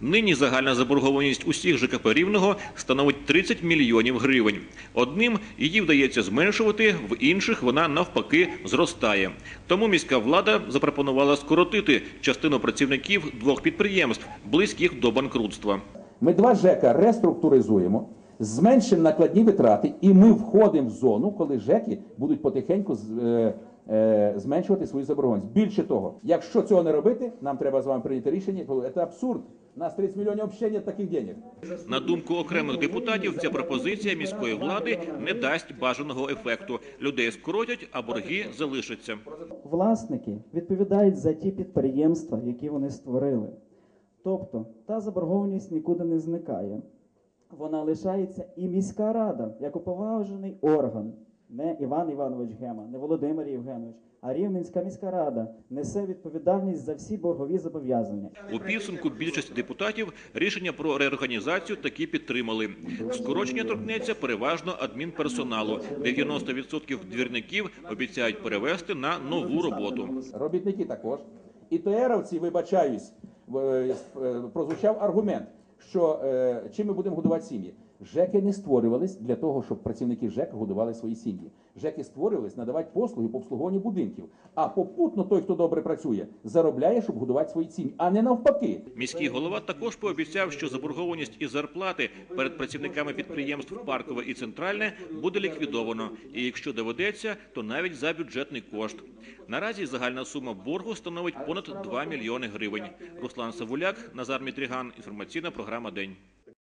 Нині загальна заборгованість усіх ЖКП Рівного становить 30 мільйонів гривень. Одним її вдається зменшувати, в інших вона навпаки зростає. Тому міська влада запропонувала скоротити частину працівників двох підприємств, близьких до банкрутства. Ми два ЖЕКа реструктуризуємо, зменшимо накладні витрати, і ми входимо в зону, коли ЖЕКи будуть потихеньку е, е, зменшувати свою заборгованість. Більше того, якщо цього не робити, нам треба з вами прийняти рішення. Це абсурд. У нас 30 мільйонів взагалі немає таких денег. На думку окремих депутатів, ця пропозиція міської влади не дасть бажаного ефекту. Людей скоротять, а борги залишаться. власники відповідають за ті підприємства, які вони створили. Тобто та заборгованість нікуди не зникає. Вона лишається і міська рада, як уповажений орган, не Іван Іванович Гема, не Володимир Євгенович, а Рівненська міська рада несе відповідальність за всі боргові зобов'язання. У підсумку більшість депутатів рішення про реорганізацію таки підтримали. Скорочення торкнеться переважно адмінперсоналу. 90% двірників обіцяють перевести на нову роботу. Робітники також. І ТРовці, вибачаюсь, е, е, прозвучав аргумент, що е, чим ми будемо годувати сім'ї. ЖЕКи не створювались для того, щоб працівники ЖЕК годували свої сім'ї. ЖЕКи створювались надавати послуги по обслуговуванню будинків. А попутно той, хто добре працює, заробляє, щоб годувати свої сім'ї, а не навпаки. Міський голова також пообіцяв, що заборгованість із зарплати перед працівниками підприємств Паркове і Центральне буде ліквідовано. І якщо доведеться, то навіть за бюджетний кошт. Наразі загальна сума боргу становить понад 2 мільйони гривень. Руслан Савуляк, Назар Мітріган. Інформаційна програма День.